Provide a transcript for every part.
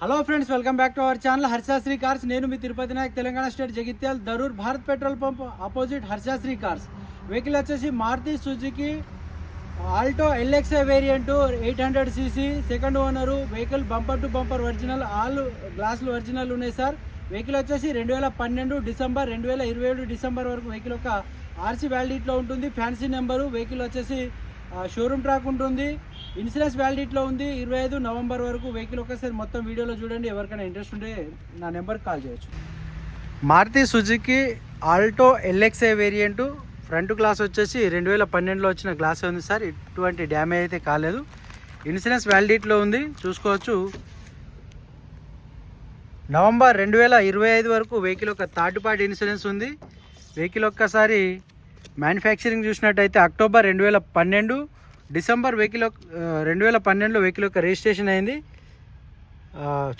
Hello friends welcome back to our channel Harshasri cars నేను మీ Tirupati Nayak Telangana state Jagtial Darur Bharat petrol pump opposite Harshasri cars vehicle వచ్చేసి Maruti Suzuki Alto LXI variant eight hundred CC second owner vehicle bumper to bumper original all గ్లాసులు original ఉన్నాయి sir vehicle వచ్చేసి రెండు వేల పన్నెండు December రెండు వేల ఇరవై ఏడు డిసెంబర్ వరకు వెహికల్ ఒక ఆర్సీ వ్యాలిడిటీలో ఉంటుంది. ఫ్యాన్సీ నెంబరు వెహికల్ వచ్చేసి షోరూమ్ ట్రాక్ ఉంటుంది. ఇన్సూరెన్స్ వ్యాలిడిటీలో ఉంది. ఇరవై ఐదు నవంబర్ వరకు వెహికల్ ఒకసారి మొత్తం వీడియోలో చూడండి. ఎవరికైనా ఇంట్రెస్ట్ ఉంటే నా నెంబర్కి కాల్ చేయొచ్చు. Maruti Suzuki Alto LXA variant front glass వచ్చేసి రెండు వేల పన్నెండులో వచ్చిన గ్లాస్ ఉంది సార్. ఎటువంటి డ్యామేజ్ అయితే కాలేదు. ఇన్సూరెన్స్ వ్యాలిడిటీలో ఉంది. చూసుకోవచ్చు. నవంబర్ రెండు వేల ఇరవై ఐదు వరకు వెహికల్ ఒక థర్డ్ పార్టీ ఇన్సూరెన్స్ ఉంది. వెహికల్ ఒక్కసారి మ్యానుఫ్యాక్చరింగ్ చూసినట్టయితే అక్టోబర్ రెండు వేల పన్నెండు డిసెంబర్ వెహికల్ రెండు వేల పన్నెండులో వెహికల్ యొక్క రిజిస్ట్రేషన్ అయింది.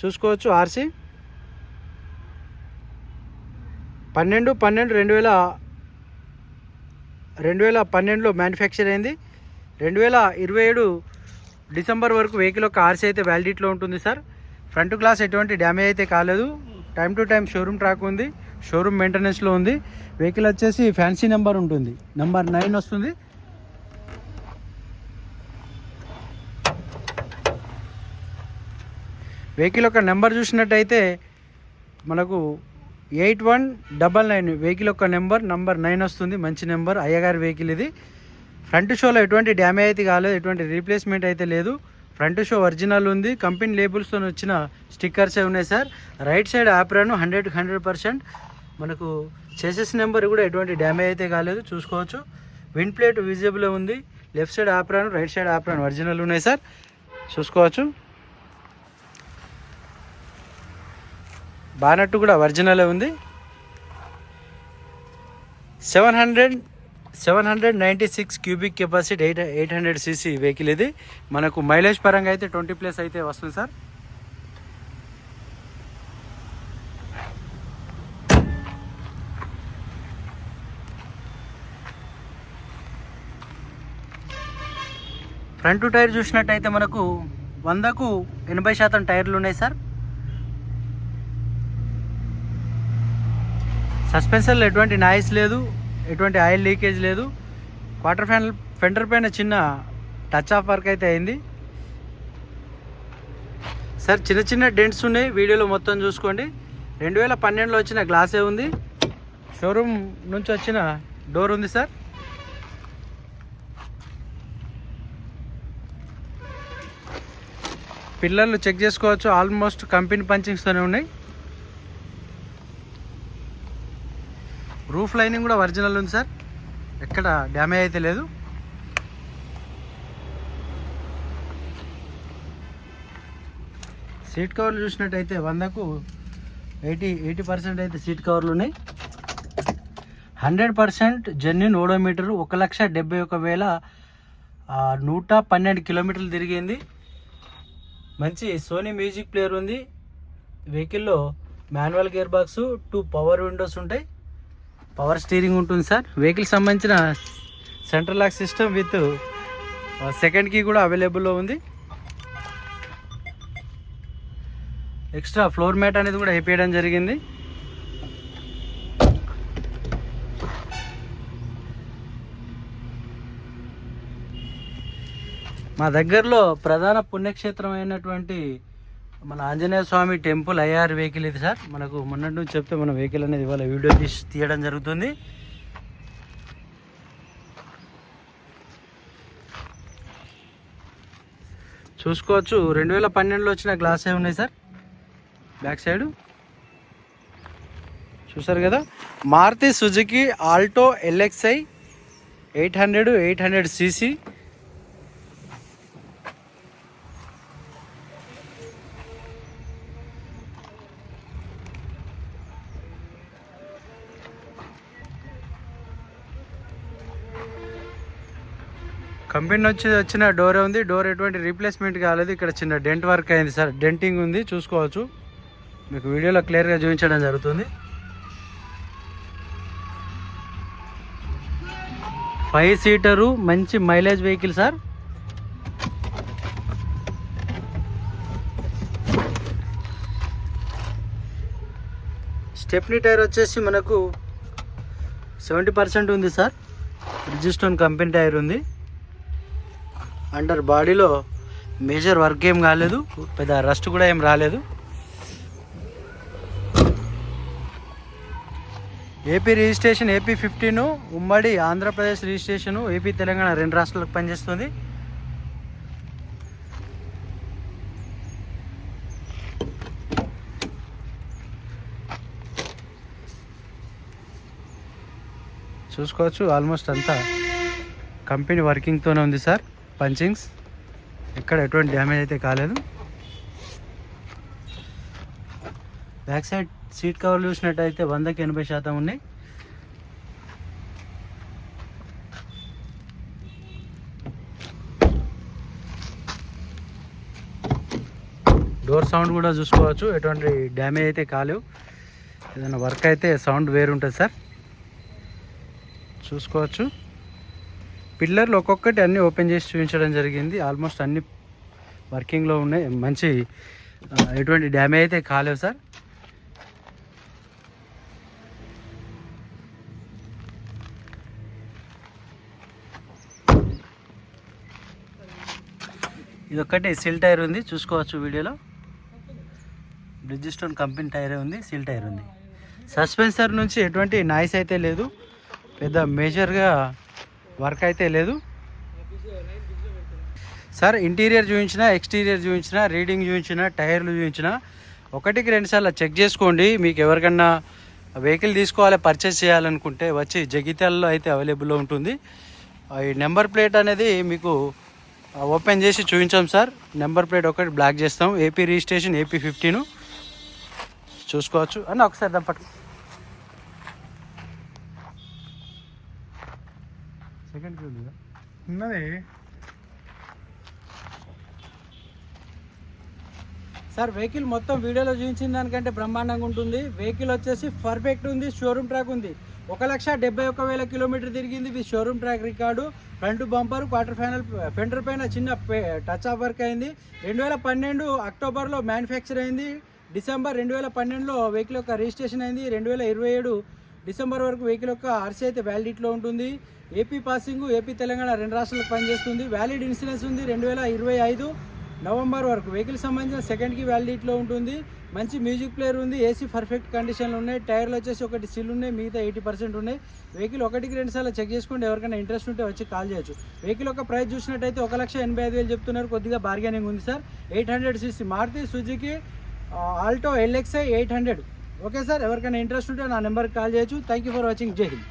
చూసుకోవచ్చు ఆర్సీ. పన్నెండు పన్నెండు రెండు వేల రెండు వేల పన్నెండులో మ్యానుఫ్యాక్చర్ అయింది. రెండు వేల ఇరవై ఏడు డిసెంబర్ వరకు వెహికల్ యొక్క ఆర్సీ అయితే వ్యాలిడిటీలో ఉంటుంది సార్. ఫ్రంట్ గ్లాస్ ఎటువంటి డ్యామేజ్ అయితే కాలేదు. Time to time showroom track ఉంది. షోరూమ్ మెయింటెనెన్స్లో ఉంది. వెహికల్ వచ్చేసి ఫ్యాన్సీ నెంబర్ ఉంటుంది. నెంబర్ నైన్ వస్తుంది. వెహికల్ యొక్క నెంబర్ చూసినట్టయితే మనకు eight one double nine vehicle యొక్క నెంబర్ నంబర్ నైన్ వస్తుంది. మంచి నెంబర్ అయ్యగారి వెహికల్ ఇది. ఫ్రంట్ షోలో ఎటువంటి డ్యామేజ్ అయితే కాలేదు. ఎటువంటి రీప్లేస్మెంట్ అయితే లేదు. ఫ్రంట్ షో ఒరిజినల్ ఉంది. కంపెనీ లేబుల్స్తో వచ్చిన స్టిక్కర్స్ ఉన్నాయి sir? Right side apron hundred hundred percent. మనకు చేసెస్ నెంబర్ కూడా ఎటువంటి డ్యామేజ్ అయితే కాలేదు. చూసుకోవచ్చు. విండ్ ప్లేట్ విజిబుల్ ఉంది. Left side apron right side apron original ఉన్నాయి సార్. చూసుకోవచ్చు. బానట్టు కూడా ఒరిజినలే ఉంది. Seven hundred seven hundred ninety six cubic capacity eight eight hundred CC vehicle ఇది. మనకు మైలేజ్ పరంగా అయితే ట్వంటీ ప్లస్ అయితే వస్తుంది సార్. ఫ్రంట్ టైర్ చూసినట్టయితే మనకు వందకు ఎనభై శాతం టైర్లు ఉన్నాయి సార్. సస్పెన్షన్లో ఎటువంటి నాయిస్ లేదు. ఎటువంటి ఆయిల్ లీకేజ్ లేదు. క్వార్టర్ ఫ్యాన్ ఫెండర్ పైన చిన్న టచ్ ఆఫ్ వర్క్ అయితే అయింది. సార్ చిన్న చిన్న డెంట్స్ ఉన్నాయి. వీడియోలో మొత్తం చూసుకోండి. రెండు వేల పన్నెండులో వచ్చిన గ్లాసే ఉంది. షోరూమ్ నుంచి వచ్చిన డోర్ ఉంది సార్. పిల్లర్లు చెక్ చేసుకోవచ్చు. ఆల్మోస్ట్ కంపెనీ పంచింగ్స్తోనే ఉన్నాయి. రూఫ్ లైనింగ్ కూడా ఒరిజినల్ ఉంది సార్. ఎక్కడ డ్యామేజ్ అయితే లేదు. సీట్ కవర్లు చూసినట్టయితే వందకు ఎయిటీ ఎయిటీ పర్సెంట్ అయితే సీట్ కవర్లు ఉన్నాయి. హండ్రెడ్ పర్సెంట్ జెన్యున్ ఓడోమీటర్ ఒక లక్ష డెబ్బై ఒక వేల నూట పన్నెండు కిలోమీటర్లు తిరిగింది. మంచి సోనీ మ్యూజిక్ ప్లేయర్ ఉంది. వెహికల్లో manual gear box two power windows ఉంటాయి. పవర్ స్టీరింగ్ ఉంటుంది సార్. వెహికల్ సంబంధించిన central lock system with second key కూడా అవైలబుల్లో ఉంది. ఎక్స్ట్రా ఫ్లోర్ మ్యాట్ అనేది కూడా వేపేయడం జరిగింది. మా దగ్గరలో ప్రధాన పుణ్యక్షేత్రం అయినటువంటి మన Anjaneya Swamy temple IR vehicle ఇది సార్. మనకు మొన్నటి నుంచి చెప్తే మన వెహికల్ అనేది ఇవాళ వీడియో తీసి తీయడం జరుగుతుంది. చూసుకోవచ్చు. రెండు వేల పన్నెండులో వచ్చిన గ్లాసే ఉన్నాయి సార్? Back side. చూసారు కదా? Maruti Suzuki Alto LXI eight hundred eight hundred CC. Company వచ్చి వచ్చిన డోర్ ఉంది. డోర్ ఎటువంటి రీప్లేస్మెంట్ కాలేదు. ఇక్కడ చిన్న డెంట్ వర్క్ అయింది సార్. డెంటింగ్ ఉంది. చూసుకోవచ్చు. మీకు వీడియోలో క్లియర్గా చూపించడం జరుగుతుంది. ఫైవ్ సీటరు మంచి mileage vehicle sir. Stepney tyre వచ్చేసి మనకు సెవెంటీ పర్సెంట్ ఉంది సార్. రిజిస్టోన్ కంపెనీ టైర్ ఉంది. అండర్ బాడీలో మేజర్ వర్క్ ఏం కాలేదు పెద్ద రస్ట్ కూడా ఏం రాలేదు. ఏపీ రిజిస్ట్రేషన్ ఏపీ ఫిఫ్టీన్ ఉమ్మడి ఆంధ్రప్రదేశ్ రిజిస్ట్రేషన్ ఏపీ తెలంగాణ రెండు రాష్ట్రాలకు పనిచేస్తుంది. చూసుకోవచ్చు ఆల్మోస్ట్ అంతా కంపెనీ వర్కింగ్తోనే ఉంది సార్. పంచింగ్స్ ఎక్కడ ఎటువంటి డ్యామేజ్ అయితే కాలేదు. బ్యాక్ సైడ్ సీట్ కవర్లు చూసినట్టయితే వందకి ఎనభై శాతం ఉన్నాయి. డోర్ సౌండ్ కూడా చూసుకోవచ్చు. ఎటువంటి డ్యామేజ్ అయితే కాలేవు. ఏదైనా వర్క్ అయితే సౌండ్ వేరు ఉంటుంది సార్ చూసుకోవచ్చు. పిల్లర్లు ఒక్కొక్కటి అన్నీ ఓపెన్ చేసి చూపించడం జరిగింది. ఆల్మోస్ట్ అన్ని వర్కింగ్లో ఉన్నాయి. మంచి ఎటువంటి డ్యామేజ్ అయితే కాలేవు సార్. ఇది ఒక్కటి సిల్ టైర్ ఉంది. చూసుకోవచ్చు వీడియోలో. బ్రిడ్జిస్టోన్ కంపెనీ టైర్ ఉంది సిల్ టైర్ ఉంది. సస్పెన్సర్ నుంచి ఎటువంటి నాయిస్ అయితే లేదు. పెద్ద మేజర్గా వర్క్ అయితే లేదు. సార్ ఇంటీరియర్ చూపించిన ఎక్స్టీరియర్ చూపించిన రీడింగ్ చూపించిన టైర్లు చూపించిన ఒకటికి రెండుసార్లు చెక్ చేసుకోండి. మీకు ఎవరికన్నా వెహికల్ తీసుకోవాలి పర్చేస్ చేయాలనుకుంటే వచ్చి జగిత్యాలలో అయితే అవైలబుల్లో ఉంటుంది. ఈ నెంబర్ ప్లేట్ అనేది మీకు ఓపెన్ చేసి చూపించాం సార్. నెంబర్ ప్లేట్ ఒకటి బ్లాక్ చేస్తాం. ఏపీ రిజిస్ట్రేషన్ ఏపీ ఫిఫ్టీను. చూసుకోవచ్చు. అన్న ఒకసారి దప్పటి సెకండ్ ఉన్నది. సార్ వెహికల్ మొత్తం వీడియోలో చూపించిన దానికంటే బ్రహ్మాండంగా ఉంటుంది. వెహికల్ వచ్చేసి పర్ఫెక్ట్ ఉంది షోరూమ్ ట్రాక్ ఉంది. ఒక లక్ష డెబ్బై ఒక్క వేల కిలోమీటర్ తిరిగింది ఇది showroom track record. Front bumper quarter final fender పైన చిన్న టచ్ ఆఫ్ వర్క్ అయింది. రెండు వేల పన్నెండు అక్టోబర్లో మ్యానుఫ్యాక్చర్ అయింది. డిసెంబర్ రెండు వేల పన్నెండులో వెహికల్ యొక్క రిజిస్ట్రేషన్ అయింది. రెండు వేల ఇరవై ఏడు డిసెంబర్ వరకు వెహికల్ యొక్క ఆర్సీ అయితే వ్యాలిడిటీలో ఉంటుంది. ఏపీ పాసింగ్ ఏపీ తెలంగాణ రెండు రాష్ట్రాలకు పనిచేస్తుంది. వ్యాలిడ్ ఇన్సూరెన్స్ ఉంది రెండు వేల ఇరవై ఐదు నవంబర్ వరకు. వెహికల్ సంబంధించిన సెకండ్కి వ్యాలిడిటీలో ఉంటుంది. మంచి మ్యూజిక్ ప్లేయర్ ఉంది. ఏసీ పర్ఫెక్ట్ కండిషన్లు ఉన్నాయి. టైర్లు వచ్చేసి ఒకటి సిల్ ఉన్నాయి. మిగతా ఎయిటీ పర్సెంట్ ఉన్నాయి. వెహికల్ ఒకటికి రెండు సార్లు చెక్ చేసుకోండి. ఎవరికైనా ఇంట్రెస్ట్ ఉంటే వచ్చి కాల్ చేయొచ్చు. వెహికల్ యొక్క ప్రైస్ చూసినట్టయితే ఒక లక్ష ఎనభై ఐదు వేలు చెప్తున్నారు. కొద్దిగా బార్గెనింగ్ ఉంది sir. Eight hundred CC. Maruti Suzuki Alto LXI eight hundred. Okay sir ఎవరికైనా ఇంట్రెస్ట్ ఉంటే నా నెంబర్కి కాల్ చేయొచ్చు. థ్యాంక్ యూ ఫర్ వాచింగ్ జై హింద్